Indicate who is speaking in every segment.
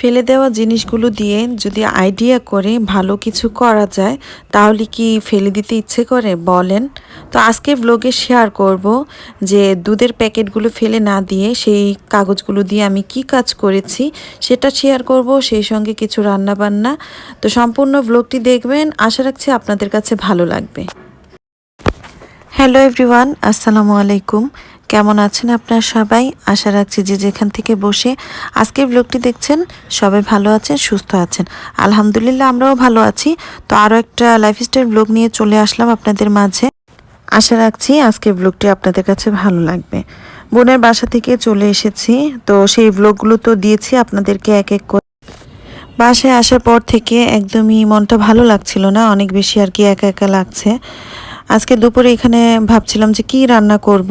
Speaker 1: ফেলে দেওয়া জিনিসগুলো দিয়ে যদি আইডিয়া করে ভালো কিছু করা যায়, তাহলে কি ফেলে দিতে ইচ্ছে করে? বলেন। তো আজকে ব্লগে শেয়ার করব যে দুধের প্যাকেটগুলো ফেলে না দিয়ে সেই কাগজগুলো দিয়ে আমি কি কাজ করেছি সেটা শেয়ার করব, সেই সঙ্গে কিছু রান্না বান্না তো সম্পূর্ণ ব্লগটি দেখবেন। আশা রাখছি আপনাদের কাছে ভালো লাগবে। হ্যালো এভরিওয়ান আসসালামু আলাইকুম। কেমন আছেন আপনারা সবাই? আশা রাখছি যে যেখান থেকে বসে আজকের ব্লগটি দেখছেন, সবাই ভালো আছেন, সুস্থ আছেন। আলহামদুলিল্লাহ, আমরাও ভালো আছি। তো আরও একটা লাইফস্টাইল ব্লগ নিয়ে চলে আসলাম আপনাদের মাঝে। আশা রাখছি আজকের ব্লগটি আপনাদের কাছে ভালো লাগবে। বোনের বাসা থেকে চলে এসেছি, তো সেই ব্লগগুলো তো দিয়েছি আপনাদেরকে এক এক করে। বাসায় আসার পর থেকে একদমই মনটা ভালো লাগছিল না, অনেক বেশি আর কি একা একা লাগছে। আজকে দুপুরে এখানে ভাবছিলাম যে কি রান্না করব?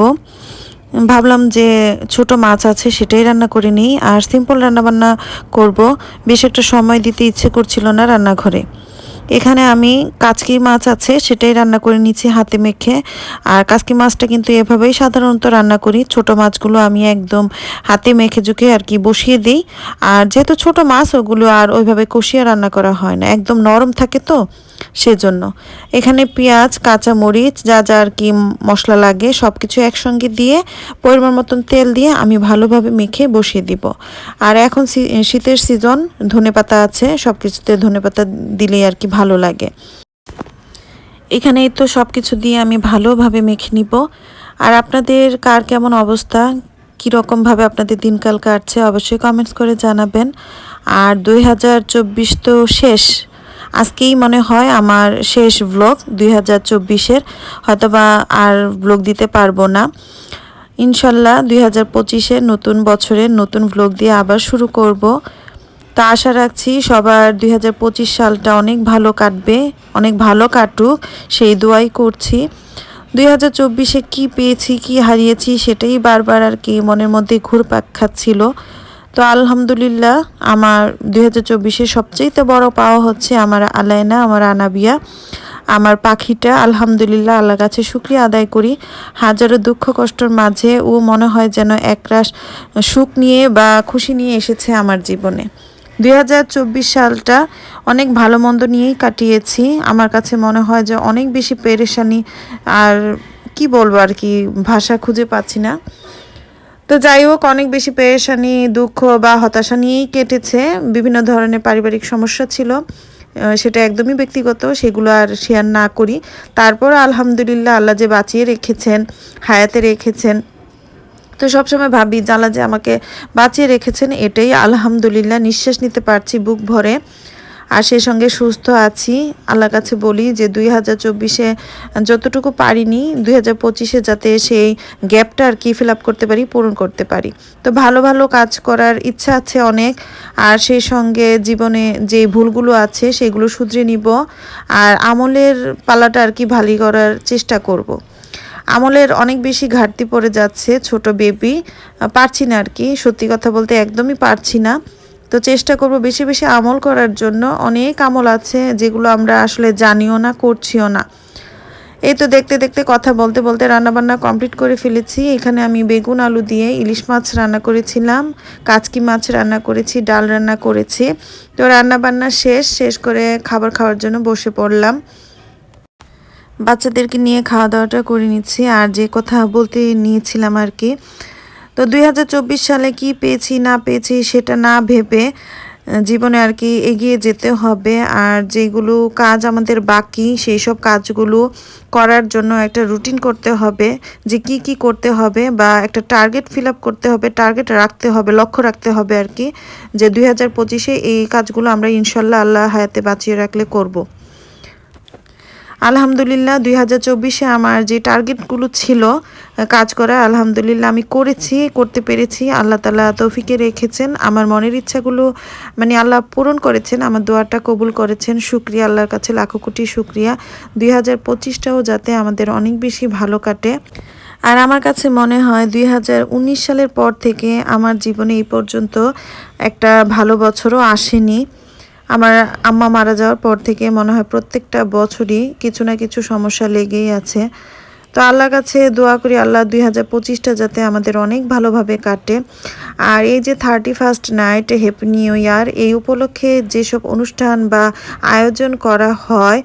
Speaker 1: ভাবলাম যে ছোট মাছ আছে সেটাই রান্না করে নিই, আর সিম্পল রান্না বান্না করব। বেশ একটা সময় দিতে ইচ্ছে করছিল না রান্নাঘরে। এখানে আমি কাচকি মাছ আছে সেটাই রান্না করে নিচ্ছি হাতে মেখে, আর কাচকি মাছটা কিন্তু এভাবেই সাধারণত রান্না করি। ছোট মাছগুলো আমি একদম হাতে মেখে জুখে আর কি বসিয়ে দিই। আর যেহেতু ছোট মাছ, ওগুলো আর ওইভাবে কষিয়ে রান্না করা হয় না। একদম নরম থাকে তো। সেজন্য। এখানে পেঁয়াজ, কাঁচামরিচ, যা যা আর কি মশলা লাগে সব কিছু একসঙ্গে দিয়ে, পরিমাণ মতন তেল দিয়ে আমি ভালোভাবে মেখে বসিয়ে দিব। আর এখন শীতের সিজন, ধনে পাতা আছে সব কিছুতে ধনে পাতা দিলেই আর কি ভালো লাগে। এখানে তো সব কিছু দিয়ে আমি ভালোভাবে মেখে নিব। আর আপনাদের কার কেমন অবস্থা? কীরকমভাবে আপনাদের দিনকাল কাটছে? অবশ্যই কমেন্টস করে জানাবেন। আর দুই হাজার চব্বিশ তো শেষ। আজকেই মনে হয় আমার শেষ ব্লগ দুই হাজার চব্বিশের, হয়তোবা আর ব্লগ দিতে পারব না। ইনশাল্লাহ দুই হাজার পঁচিশে নতুন বছরের নতুন ব্লগ দিয়ে আবার শুরু করব। তা আশা রাখছি সবার দুই হাজার পঁচিশ সালটা অনেক ভালো কাটবে, অনেক ভালো কাটুক, সেই দোয়াই করছি। দুই হাজার চব্বিশে কী পেয়েছি, কি হারিয়েছি, সেটাই বারবার আর কি মনের মধ্যে ঘুরপাক খাচ্ছিল। তো আলহামদুলিল্লাহ, আমার দুই হাজার চব্বিশের সবচেয়ে বড় পাওয়া হচ্ছে আমার আলাইনা, আমার আনাবিয়া। আমার পাখিটা আলহামদুলিল্লাহ আল্লাহর কাছে শুক্রিয়া আদায় করি। হাজারো দুঃখ কষ্টর মাঝে ও মনে হয় যেন একরাশ সুখ নিয়ে বা খুশি নিয়ে এসেছে আমার জীবনে। দুই হাজার চব্বিশ সালটা অনেক ভালো মন্দ নিয়েই কাটিয়েছি। আমার কাছে মনে হয় যে অনেক বেশি পেরেশানি আর কি বলব আর কি, ভাষা খুঁজে পাচ্ছি না। তো যাই হোক, অনেক বেশি পেরেশানি, দুঃখ বা হতাশা নিয়েই কেটেছে। বিভিন্ন ধরনের পারিবারিক সমস্যা ছিল। সেটা একদমই ব্যক্তিগত, সেগুলো আর শেয়ার না করি। তারপর আলহামদুলিল্লাহ আল্লাহ যে বাঁচিয়ে রেখেছেন, হায়াতে রেখেছেন। তো সবসময় ভাবি জ্বালা যে আমাকে বাঁচিয়ে রেখেছেন, এটাই আলহামদুলিল্লাহ নিঃশ্বাস নিতে পারছি বুক ভরে। আর সেই সঙ্গে সুস্থ আছি। আল্লাহর কাছে বলি যে দুই হাজার চব্বিশে যতটুকু পারিনি, দুই হাজার পঁচিশে যাতে সেই গ্যাপটা আর কি ফিল আপ করতে পারি, পূরণ করতে পারি। তো ভালো ভালো কাজ করার ইচ্ছা আছে অনেক। আর সেই সঙ্গে জীবনে যে ভুলগুলো আছে সেগুলো শুধরে নিব। আর আমলের পালাটা আর কি ভালি করার চেষ্টা করব। আমলের অনেক বেশি ঘাটতি পড়ে যাচ্ছে ছোট বেবি পারছি না আর কি, সত্যি কথা বলতে একদমই পারছি না। তো চেষ্টা করব বেশি বেশি আমল করার জন্য। অনেক আমল আছে যেগুলো আমরা আসলে জানিও না, করছিও না। এই তো দেখতে দেখতে কথা বলতে বলতে রান্নাবান্না কমপ্লিট করে ফেলেছি। এখানে আমি বেগুন, আলু দিয়ে ইলিশ মাছ রান্না করেছিলাম, কাচকি মাছ রান্না করেছি, ডাল রান্না করেছি। তো রান্নাবান্না শেষ শেষ করে খাবার খাওয়ার জন্য বসে পড়লাম। বাচ্চাদেরকে নিয়ে খাওয়া দাওয়াটা করে নিচ্ছি। আর যে কথা বলতে নিয়েছিলাম আর কি তো দুই হাজার চব্বিশ সালে কি পেয়েছি, না পেয়েছি সেটা না ভেবে জীবনে আর কি এগিয়ে যেতে হবে। আর যেগুলো কাজ আমাদের বাকি সেই সব কাজগুলো করার জন্য একটা রুটিন করতে হবে যে কি কি করতে হবে বা একটা টার্গেট ফিল আপ করতে হবে, টার্গেট রাখতে হবে, লক্ষ্য রাখতে হবে আর কি, যে দুই হাজার পঁচিশে এই কাজগুলো আমরা ইনশাল্লাহ আল্লাহ হায়াতে বাঁচিয়ে রাখলে করব। আলহামদুলিল্লাহ, দুই হাজার চব্বিশে আমার যে টার্গেটগুলো ছিল কাজ করা, আলহামদুলিল্লাহ আমি করেছি, করতে পেরেছি। আল্লাহ তালা তৌফিকে রেখেছেন। আমার মনের ইচ্ছাগুলো মানে আল্লাহ পূরণ করেছেন, আমার দোয়াটা কবুল করেছেন। শুক্রিয়া, আল্লাহর কাছে লাখো কোটি শুক্রিয়া। দুই হাজার পঁচিশটাও যাতে আমাদের অনেক বেশি ভালো কাটে। আর আমার কাছে মনে হয়, দুই হাজার উনিশ সালের পর থেকে আমার জীবনে এই পর্যন্ত একটা ভালো বছরও আসেনি। আমার আম্মা মারা যাওয়ার পর থেকে মনে হয় প্রত্যেকটা বছরই কিছু না কিছু সমস্যা লেগেই আছে। তো আল্লাহ কাছে দোয়া করি, আল্লাহ দুই হাজার পঁচিশটা যাতে আমাদের অনেক ভালোভাবে কাটে। আর এই যে thirty first night happy new year, এই উপলক্ষে যেসব অনুষ্ঠান বা আয়োজন করা হয়,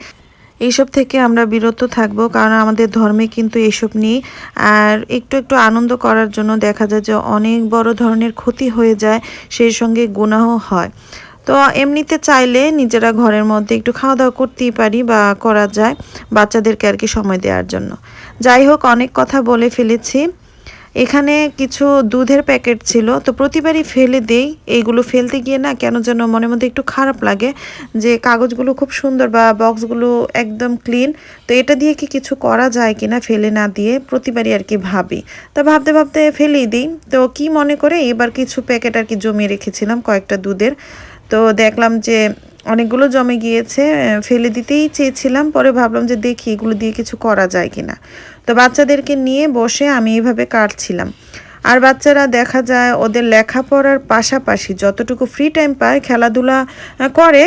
Speaker 1: এইসব থেকে আমরা বিরত থাকব, কারণ আমাদের ধর্মে কিন্তু এইসব নেই। আর একটু একটু আনন্দ করার জন্য দেখা যায় যে অনেক বড় ধরনের ক্ষতি হয়ে যায়, সেই সঙ্গে গুনাহ হয়। তো এমনিতে চাইলে নিজেরা ঘরের মধ্যে একটু খাওয়া দাওয়া করতেই পারি বা করা যায় বাচ্চাদেরকে আর কি সময় দেওয়ার জন্য। যাই হোক, অনেক কথা বলে ফেলেছি। এখানে কিছু দুধের প্যাকেট ছিল, তো প্রতিবারই ফেলে দেই। এইগুলো ফেলতে গিয়ে না কেন যেন মনের মধ্যে একটু খারাপ লাগে যে কাগজগুলো খুব সুন্দর বা বক্সগুলো একদম ক্লিন, তো এটা দিয়ে কি কিছু করা যায় কিনা ফেলে না দিয়ে প্রতিবারই আর কি ভাবি। তো ভাবতে ভাবতে ফেলেই দিই। তো কি মনে করে এবার কিছু প্যাকেট আর কি জমিয়ে রেখেছিলাম কয়েকটা দুধের। তো দেখলাম যে অনেকগুলো জমে গিয়েছে ফেলে দিতেই চেয়েছিলাম, পরে ভাবলাম যে দেখি এগুলো দিয়ে কিছু করা যায় কিনা। তো বাচ্চাদেরকে নিয়ে বসে আমি এইভাবে কাটছিলাম। আর বাচ্চারা দেখা যায় ওদের লেখাপড়ার পাশাপাশি যতটুকু ফ্রি টাইম পায় খেলাধুলা করে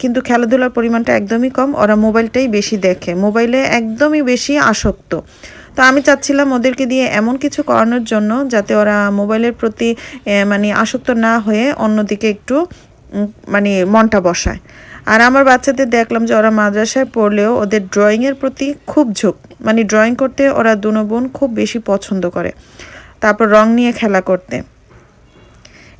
Speaker 1: কিন্তু খেলাধুলার পরিমাণটা একদমই কম, ওরা মোবাইলটাই বেশি দেখে, মোবাইলে একদমই বেশি আসক্ত। তো আমি চাচ্ছিলাম ওদেরকে দিয়ে এমন কিছু করানোর জন্য যাতে ওরা মোবাইলের প্রতি মানে আসক্ত না হয়ে অন্যদিকে একটু মানে মনটা বসায়। আর আমার বাচ্চাদের দেখলাম যে ওরা মাদ্রাসায় পড়লেও ওদের ড্রয়িংয়ের প্রতি খুব ঝোঁক। মানে ড্রয়িং করতে ওরা দুনো বোন খুব বেশি পছন্দ করে। তারপর রং নিয়ে খেলা করতে।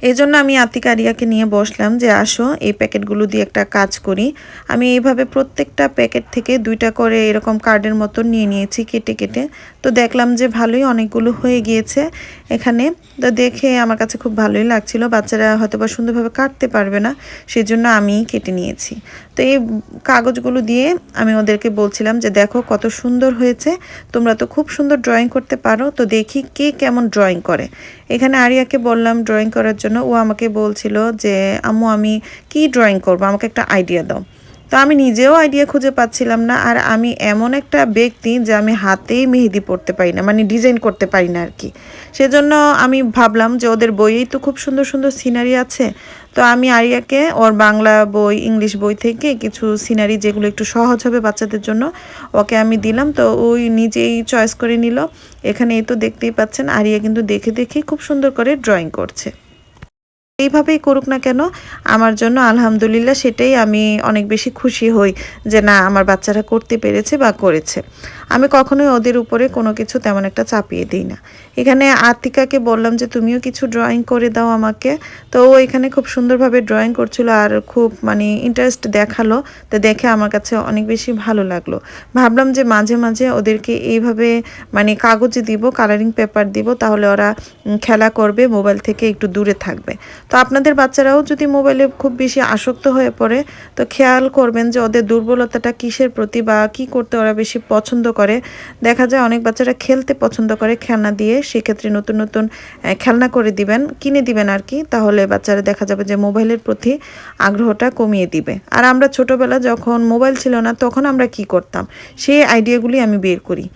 Speaker 1: এই জন্য আমি আতিক আরিয়াকে নিয়ে বসলাম যে আসো, এই প্যাকেটগুলো দিয়ে একটা কাজ করি। আমি এইভাবে প্রত্যেকটা প্যাকেট থেকে দুইটা করে এরকম কার্ডের মতো নিয়ে নিয়েছি কেটে কেটে। তো দেখলাম যে ভালোই অনেকগুলো হয়ে গিয়েছে। এখানে তো দেখে আমার কাছে খুব ভালোই লাগছিল। বাচ্চারা হয়তো বা সুন্দরভাবে কাটতে পারবে না সেই জন্য আমি কেটে নিয়েছি। তো এই কাগজগুলো দিয়ে আমি ওদেরকে বলছিলাম যে দেখো কত সুন্দর হয়েছে, তোমরা তো খুব সুন্দর ড্রয়িং করতে পারো, তো দেখি কে কেমন ড্রয়িং করে। এখানে আরিয়াকে বললাম ড্রয়িং করার জন্য, ও আমাকে বলছিল যে, আম্মু, আমি কি ড্রয়িং করব? আমাকে একটা আইডিয়া দাও। তো আমি নিজেও আইডিয়া খুঁজে পাচ্ছিলাম না, আর আমি এমন একটা ব্যক্তি যে আমি হাতেই মেহেদি পড়তে পারি না মানে ডিজাইন করতে পারি না আর কি। সেজন্য আমি ভাবলাম যে ওদের বইয়েই তো খুব সুন্দর সুন্দর সিনারি আছে। তো আমি আরিয়াকে ওর বাংলা বই, ইংলিশ বই থেকে কিছু সিনারি যেগুলো একটু সহজ হবে বাচ্চাদের জন্য, ওকে আমি দিলাম। তো ওই নিজেই চয়েস করে নিল। এখানে এই তো দেখতেই পাচ্ছেন, আরিয়া কিন্তু দেখে দেখে খুব সুন্দর করে ড্রয়িং করছে। এইভাবেই করুক না কেন, আমার জন্য আলহামদুলিল্লাহ সেটাই আমি অনেক বেশি খুশি হই যে না, আমার বাচ্চারা করতে পেরেছে বা করেছে। আমি কখনোই ওদের উপরে কোনো কিছু তেমন একটা চাপিয়ে দিই না। এখানে আতিকাকে বললাম যে, তুমিও কিছু ড্রয়িং করে দাও আমাকে। তো ও এখানে খুব সুন্দরভাবে ড্রয়িং করছিল আর খুব মানে ইন্টারেস্ট দেখাল। তো দেখে আমার কাছে অনেক বেশি ভালো লাগল। ভাবলাম যে, মাঝে মাঝে ওদেরকে এইভাবে মানে কাগজে দিব কালারিং পেপার দিব, তাহলে ওরা খেলা করবে মোবাইল থেকে একটু দূরে থাকবে। তো আপনাদের বাচ্চারাও যদি মোবাইলে খুব বেশি আসক্ত হয়ে পড়ে, তো খেয়াল করবেন যে, ওদের দুর্বলতাটা কিসের প্রতি বা কী করতে ওরা বেশি পছন্দ করে। দেখা যায় অনেক বাচ্চারা খেলতে পছন্দ করে খেলনা দিয়ে, সেক্ষেত্রে নতুন নতুন খেলনা করে দিবেন, কিনে দিবেন আর কি। তাহলে বাচ্চারা দেখা যাবে যে মোবাইলের প্রতি আগ্রহটা কমিয়ে দিবে। আর আমরা ছোটোবেলা যখন মোবাইল ছিল না, তখন আমরা কি করতাম? সেই আইডিয়াগুলি আমি বের করি।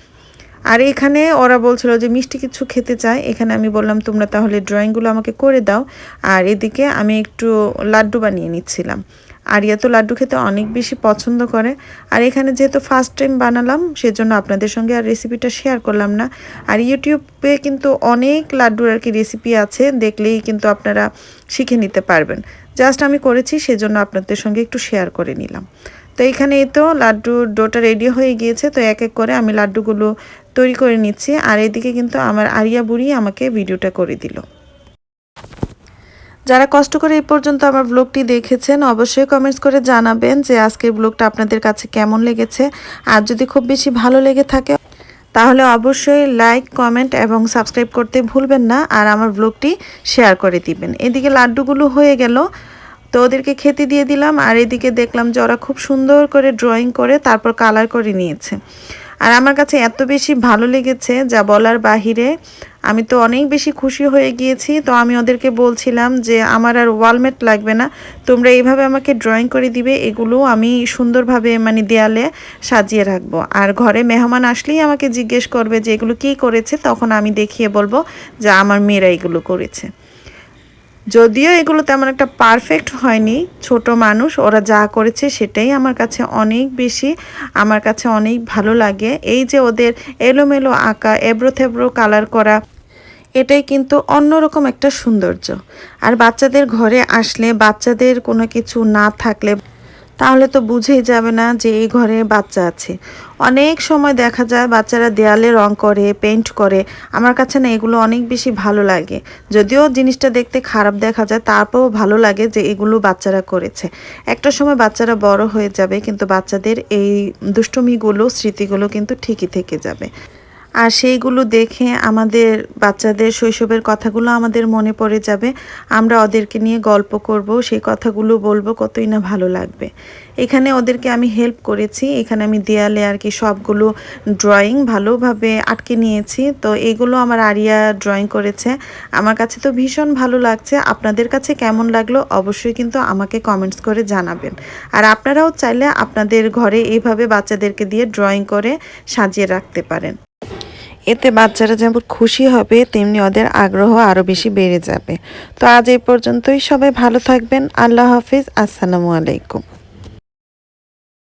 Speaker 1: আর এখানে ওরা বলছিল যে মিষ্টি কিছু খেতে চায়। এখানে আমি বললাম, তোমরা তাহলে ড্রয়িংগুলো আমাকে করে দাও। আর এদিকে আমি একটু লাড্ডু বানিয়ে নিচ্ছিলাম। আরিয়া তো লাড্ডু খেতে অনেক বেশি পছন্দ করে। আর এখানে যেহেতু ফার্স্ট টাইম বানালাম, সেজন্য আপনাদের সঙ্গে আর রেসিপিটা শেয়ার করলাম না। আর ইউটিউবে কিন্তু অনেক লাড্ডুর আর কি রেসিপি আছে, দেখলেই কিন্তু আপনারা শিখে নিতে পারবেন। জাস্ট আমি করেছি, সেজন্য আপনাদের সঙ্গে একটু শেয়ার করে নিলাম। তো এখানে তো লাড্ডুর ডোটা রেডি হয়ে গিয়েছে, তো এক এক করে আমি লাড্ডুগুলো তৈরি করে নিচ্ছি। আর এদিকে কিন্তু আমার আরিয়া বুড়ি আমাকে ভিডিওটা করে দিল। যারা কষ্ট করে এই পর্যন্ত আমার ব্লগটি দেখেছেন, অবশ্যই কমেন্টস করে জানাবেন যে আজকের ব্লগটা আপনাদের কাছে কেমন লেগেছে। আর যদি খুব বেশি ভালো লেগে থাকে, তাহলে অবশ্যই লাইক কমেন্ট এবং সাবস্ক্রাইব করতে ভুলবেন না। আর আমার ব্লগটি শেয়ার করে দিবেন। এদিকে লাড্ডুগুলো হয়ে গেল, তো ওদেরকে খেতে দিয়ে দিলাম। আর এদিকে দেখলাম যে ওরা খুব সুন্দর করে ড্রয়িং করে তারপর কালার করে নিয়েছে। আর আমার কাছে এত বেশি ভালো লেগেছে যা বলার বাহিরে আমি তো অনেক বেশি খুশি হয়ে গিয়েছি, তো আমি ওদেরকে বলছিলাম যে আমার আর ওয়ালমেট লাগবে না, তোমরা এইভাবে আমাকে ড্রয়িং করে দিবে, এগুলো আমি সুন্দরভাবে মানে দেয়ালে সাজিয়ে রাখব। আর ঘরে মেহমান আসলেই আমাকে জিজ্ঞেস করবে যে এগুলো কী করেছে, তখন আমি দেখিয়ে বলব যে আমার মেয়েরা এগুলো করেছে। যদিও এগুলো তেমন একটা পারফেক্ট হয়নি, ছোট মানুষ, ওরা যা করেছে সেটাই আমার কাছে অনেক বেশি, আমার কাছে অনেক ভালো লাগে। এই যে ওদের এলোমেলো আঁকা এবড়ো থেবড়ো কালার করা এটাই কিন্তু অন্যরকম একটা সৌন্দর্য। আর বাচ্চাদের ঘরে আসলে বাচ্চাদের কোনো কিছু না থাকলে তাহলে তো বুঝেই যাবে না যে এই ঘরে বাচ্চা আছে। অনেক সময় দেখা যায় বাচ্চারা দেয়ালে রং করে পেইন্ট করে। আমার কাছে না এগুলো অনেক বেশি ভালো লাগে। যদিও জিনিসটা দেখতে খারাপ দেখা যায়, তারপরেও ভালো লাগে যে এগুলো বাচ্চারা করেছে। একটা সময় বাচ্চারা বড় হয়ে যাবে, কিন্তু বাচ্চাদের এই দুষ্টুমিগুলো, স্মৃতিগুলো কিন্তু ঠিকই থেকে যাবে। আর সেইগুলো দেখে আমাদের বাচ্চাদের শৈশবের কথাগুলো আমাদের মনে পড়ে যাবে। আমরা ওদেরকে নিয়ে গল্প করব, সেই কথাগুলো বলব, কতই না ভালো লাগবে। এখানে ওদেরকে আমি হেল্প করেছি। এখানে আমি দেয়ালে আর কি সবগুলো ড্রয়িং ভালোভাবে আটকে নিয়েছি। তো এগুলো আমার আরিয়া ড্রয়িং করেছে। আমার কাছে তো ভীষণ ভালো লাগছে। আপনাদের কাছে কেমন লাগল অবশ্যই কিন্তু আমাকে কমেন্টস করে জানাবেন। আর আপনারাও চাইলে আপনাদের ঘরে এইভাবে বাচ্চাদেরকে দিয়ে ড্রয়িং করে সাজিয়ে রাখতে পারেন। এতে বাচ্চারা যেমন খুশি হবে, তেমনি ওদের আগ্রহ আরও বেশি বেড়ে যাবে। তো আজ এই পর্যন্তই। সবাই ভালো থাকবেন। আল্লাহ হাফিজ। আসসালামু আলাইকুম।